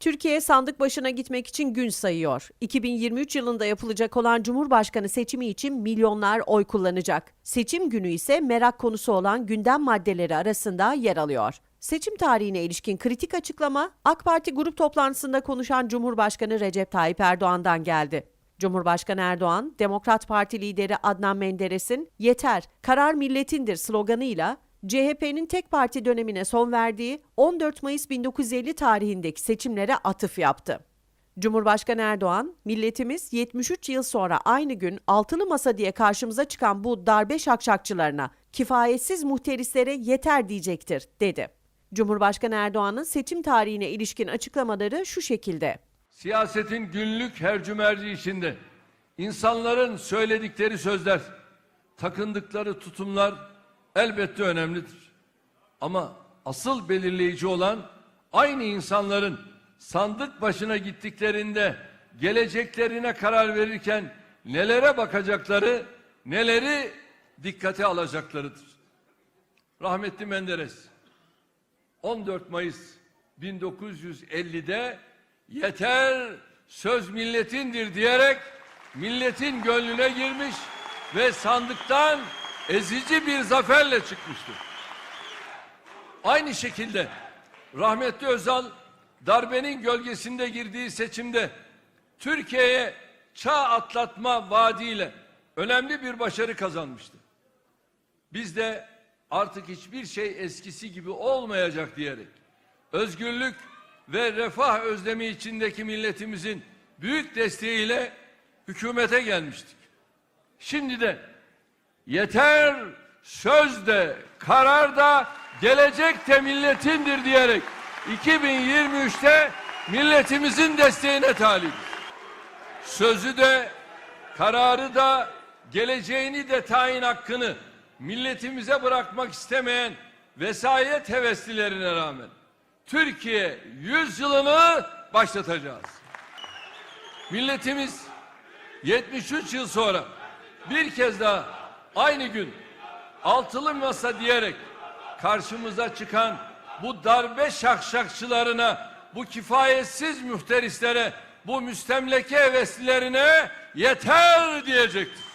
Türkiye sandık başına gitmek için gün sayıyor. 2023 yılında yapılacak olan Cumhurbaşkanı seçimi için milyonlar oy kullanacak. Seçim günü ise merak konusu olan gündem maddeleri arasında yer alıyor. Seçim tarihine ilişkin kritik açıklama AK Parti grup toplantısında konuşan Cumhurbaşkanı Recep Tayyip Erdoğan'dan geldi. Cumhurbaşkanı Erdoğan, Demokrat Parti lideri Adnan Menderes'in "Yeter, karar milletindir" sloganıyla CHP'nin tek parti dönemine son verdiği 14 Mayıs 1950 tarihindeki seçimlere atıf yaptı. Cumhurbaşkanı Erdoğan, milletimiz 73 yıl sonra aynı gün altılı masa diye karşımıza çıkan bu darbe şakşakçılarına, kifayetsiz muhterislere yeter diyecektir, dedi. Cumhurbaşkanı Erdoğan'ın seçim tarihine ilişkin açıklamaları şu şekilde. Siyasetin günlük hercümerci içinde insanların söyledikleri sözler, takındıkları tutumlar elbette önemlidir. Ama asıl belirleyici olan aynı insanların sandık başına gittiklerinde geleceklerine karar verirken nelere bakacakları, neleri dikkate alacaklarıdır. Rahmetli Menderes 14 Mayıs 1950'de yeter söz milletindir diyerek milletin gönlüne girmiş ve sandıktan ezici bir zaferle çıkmıştır. Aynı şekilde rahmetli Özal darbenin gölgesinde girdiği seçimde Türkiye'ye çağ atlatma vaadiyle önemli bir başarı kazanmıştı. Biz de artık hiçbir şey eskisi gibi olmayacak diyerek özgürlük ve refah özlemi içindeki milletimizin büyük desteğiyle hükümete gelmiştik. Şimdi de yeter söz de karar da gelecek de milletindir diyerek 2023'te milletimizin desteğine talibiz. Sözü de kararı da geleceğini de tayin hakkını milletimize bırakmak istemeyen vesayet heveslilerine rağmen Türkiye yüzyılını başlatacağız. Milletimiz 73 yıl sonra bir kez daha aynı gün altılı masa diyerek karşımıza çıkan bu darbe şakşakçılarına, bu kifayetsiz müfterislere, bu müstemleke heveslilerine yeter diyecektir.